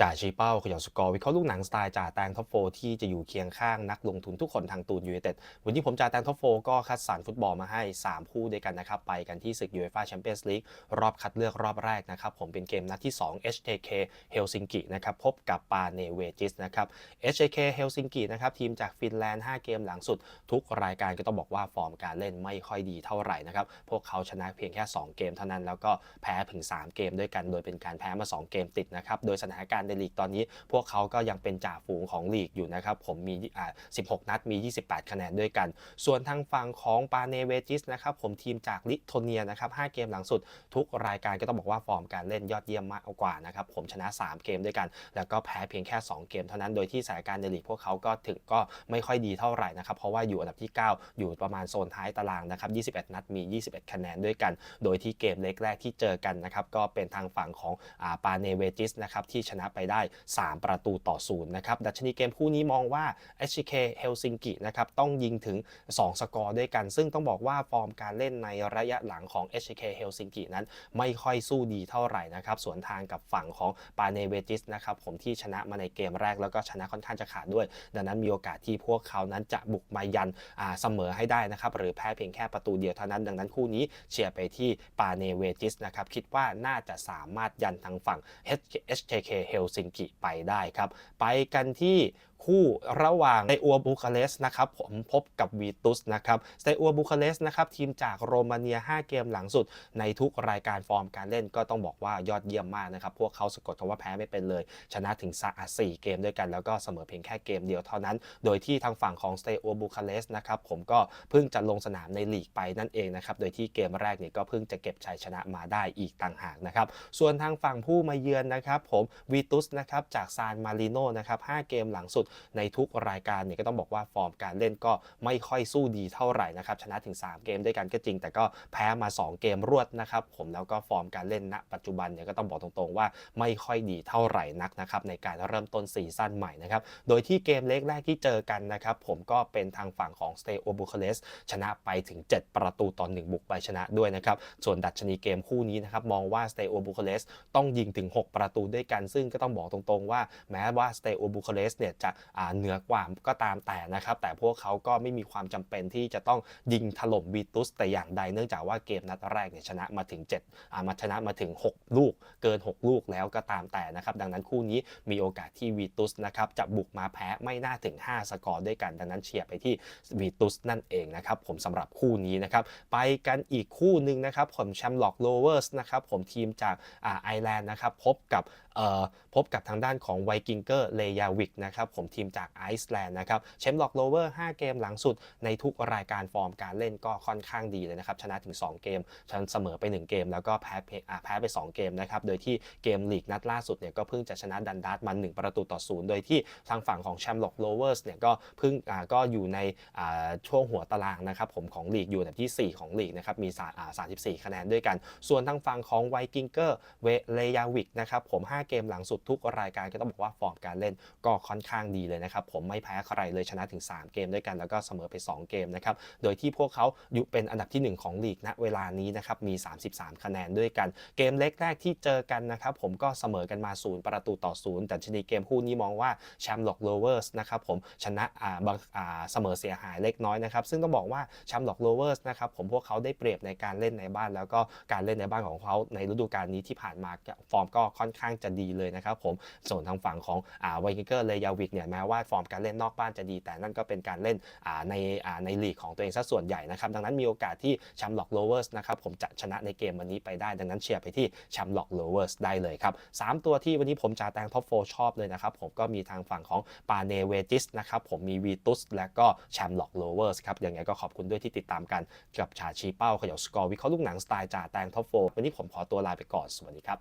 จ่าชี้เป้าขย่าสกอร์วิเคราะห์ลูกหนังสไตล์จ่าแตงท็อปโฟที่จะอยู่เคียงข้างนักลงทุนทุกคนทางตูนยู i นเต็ดวันนี้ผมจ่าแตงท็อปโฟก็คัดสรรฟุตบอลมาให้ 3 คู่ด้วยกันนะครับ ไปกันที่ศึกยูเอฟ่าแชมเปี้ยนส์ลีกรอบคัดเลือกรอบแรกนะครับ ผมเป็นเกมนัดที่ 2 HJK เฮลซิงกินะครับพบกับปาเนเวจิสนะครับ HJK เฮลซิงกินะครับทีมจากฟินแลนด์ 5 เกมหลังสุด ทุกรายการก็ต้องบอกว่าฟอร์มการเล่นไม่ค่อยดีเท่าไหร่นะครับพวกเขาชนะเพียงแค่ 2 เกมเท่านั้นแล้วก็แพ้ถึง 3 เกมด้วยกัน โดยเป็นการแพ้มา 2 เกมติดนะครับโดยสถานการณ์ในลีกตอนนี้ พวกเขาก็ยังเป็นจ่าฝูงของลีกอยู่นะครับ ผมมีอ่า16 นัดมี 28 คะแนนด้วยกัน ส่วนทางฝั่งของปาเนเวจิสนะครับผมทีมจากลิโทเนียนะครับ5เกมหลังสุดทุกรายการก็ต้องบอกว่าฟอร์มการเล่นยอดเยี่ยมมากกว่านะครับผมชนะ 3 เกมด้วยกัน แล้วก็แพ้เพียงแค่ 2 เกมเท่านั้นโดยที่สานการในลีกพวกเขาก็ถึงก็ไม่ค่อยดีเท่าไหร่นะครับเพราะว่าอยู่อันดับที่ 9 อยู่ประมาณโซนท้ายตารางนะครับ21 นัดมี 21 คะแนนด้วยกัน โดยที่เกมเล็กแรกที่เจอกันนะครับก็เป็นทางฝั่งของอาปาเนเวจิสนะครับที่ชนะไปได้ 3 ประตูต่อศูนย์นะครับ ดัชนีเกมคู่นี้มองว่า HK เฮลซิงกินะครับต้องยิงถึง 2 สกอร์ด้วยกัน ซึ่งต้องบอกว่าฟอร์มการเล่นในระยะหลังของ HK เฮลซิงกินั้นไม่ค่อยสู้ดีเท่าไหร่นะครับ สวนทางกับฝั่งของปาเนเวจิสนะครับผมที่ชนะมาในเกมแรกแล้วก็ชนะค่อนข้างจะขาดด้วย ดังนั้นมีโอกาสที่พวกเขานั้นจะบุกมายันเสมอให้ได้นะครับหรือแพ้เพียงแค่ประตูเดียวเท่านั้น ดังนั้นคู่นี้เชียร์ไปที่ปาเนเวจิสนะครับคิดว่าน่าจะสามารถยันทางฝั่ง HKK เฮลซิงกิไปได้ครับ ไปกันที่ คู่ระหว่างไซอัวบูคาเรสนะครับผมพบกับวีตุสนะครับไซอัวบูคาเรสนะครับทีมจากโรมาเนีย 5 เกมหลังสุด ในทุกรายการฟอร์มการเล่นก็ต้องบอกว่ายอดเยี่ยมมากนะครับ พวกเขาสะกดคำว่าแพ้ไม่เป็นเลย ชนะถึงสี่เกมด้วยกัน แล้วก็เสมอเพียงแค่เกมเดียวเท่านั้น โดยที่ทางฝั่งของสเตอัวบูคาเรสนะครับผมก็เพิ่งจะลงสนามในลีกไปนั่นเองนะครับโดยที่เกมแรกเนี่ยก็เพิ่งจะเก็บชัยชนะมาได้อีกต่างหากนะครับส่วนทางฝั่งผู้มาเยือนนะครับผมวีตุสนะครับจากซานมาริโนนะครับ5เกมหลังสุดในทุกรายการเนี่ยก็ต้องบอกว่าฟอร์มการเล่นก็ไม่ค่อยสู้ดีเท่าไหร่นะครับชนะถึง 3 เกมด้วยกันก็จริง แต่ก็แพ้มา 2 เกมรวดนะครับผมแล้วก็ฟอร์มการเล่นณ ปัจจุบันเนี่ยก็ต้องบอกตรงๆว่าไม่ค่อยดีเท่าไหร่นักนะครับในการเริ่มต้นซีซั่นใหม่นะครับโดยที่เกมเล็กแรกที่เจอกันนะครับผมก็เป็นทางฝั่งของสเตโอบูคาเรสชนะไปถึง 7 ประตูต่อ1บุกไปชนะด้วยนะครับส่วนดัชนีเกมคู่นี้นะครับมองว่าสเตโอบูคาเรสต้องยิงถึง 6 ประตูด้วยกัน ซึ่งก็ต้องบอกตรงๆว่าแม้ว่าสเตโอบูคาเรสเนี่ยจะอ่าเหนือกว่าก็ตามแต่นะครับ แต่พวกเขาก็ไม่มีความจำเป็นที่จะต้องยิงถล่มวีตุสแต่อย่างใด เนื่องจากว่าเกมนัดแรกเนี่ยชนะมาถึง7อ่ามาชนะมาถึง 6 ลูก เกิน 6 ลูกแล้วก็ตามแต่นะครับ ดังนั้นคู่นี้มีโอกาสที่วีตุสนะครับจะบุกมาแพ้ไม่น่าถึง 5 สกอร์ด้วยกัน ดังนั้นเชียร์ไปที่วีตุสนั่นเองนะครับ ผมสำหรับคู่นี้นะครับ ไปกันอีกคู่หนึ่งนะครับผมแชมป์ล็อกโลเวอร์สนะครับผมทีมจากอ่าไอร์แลนด์นะครับพบกับ พบกับทางด้านของไวกิงเกอร์เลยาวิกนะครับผมทีมจากไอซ์แลนด์นะครับแชมป์ล็อกโลเวอร์5เกมหลังสุดในทุกรายการฟอร์มการเล่นก็ค่อนข้างดีเลยนะครับชนะถึง 2 เกมชนะเสมอไป 1 เกม แล้วก็แพ้แพ้ไป 2 เกมนะครับโดยที่เกมลีกนัดล่าสุดเนี่ยก็เพิ่งจะชนะดันดัสมัน 1 ประตูต่อศูนย์โดยที่ทางฝั่งของแชมป์ล็อกโลเวอร์สเนี่ยก็เพิ่งก็อยู่ในช่วงหัวตารางนะครับผมของลีกอยู่อันดับที่ 4 ของลีกนะครับมีสาอ่า34 คะแนนด้วยกัน ส่วนทางฝั่งของไวกิงเกอร์เวเลยาวิกนะครับผม5เกมหลังสุดทุกรายการก็ต้องบอกว่าฟอร์มการเล่นก็ค่อนข้างดีเลยนะครับ ผมไม่แพ้ใครเลยชนะถึง 3 เกมด้วยกัน แล้วก็เสมอไป 2 เกมนะครับ โดยที่พวกเขาอยู่เป็นอันดับที่ 1 ของลีกณเวลานี้นะครับ มี 33 คะแนนด้วยกัน เกมเล็กแรกที่เจอกันนะครับ ผมก็เสมอกันมา 0 ประตูต่อ 0 แต่ชนีเกมคู่นี้มองว่าแชมป์ล็อกโลเวอร์สนะครับผมชนะอ่าบางอ่าเสมอเสียหายเล็กน้อยนะครับ ซึ่งต้องบอกว่าแชมป์ล็อกโลเวอร์สนะครับผมพวกเขาได้เปรียบในการเล่นในบ้าน แล้วก็การเล่นในบ้านของเขาในฤดูกาลนี้ที่ผ่านมาฟอร์มก็ค่อนข้างจะดีเลยนะครับผมส่วนทางฝั่งของอ่าไวกิเกอร์เลยาวิกเนี่ยแม้ว่าฟอร์มการเล่นนอกบ้านจะดี แต่นั่นก็เป็นการเล่นอ่าในอ่าในลีกของตัวเองซะส่วนใหญ่นะครับดังนั้นมีโอกาสที่แชมล็อกโลเวอร์สนะครับผมจะชนะในเกมวันนี้ไปได้ ดังนั้นเชียร์ไปที่แชมล็อกโลเวอร์สได้เลยครับสามตัวที่วันนี้ผมจะแตงท็อปโฟชอบเลยนะครับผมก็มีทางฝั่งของปาเนเวจิสนะครับผมมีวีตุสและก็แชมล็อกโลเวอร์สครับยังไงก็ขอบคุณด้วยที่ติดตามกันกับชาชีเป้าเขย่าสกอร์วิเคราะห์ลูกหนังสไตล์จ่าแตงท็อปโฟวันนี้ผมขอตัวลาไปก่อนสวัสดีครับ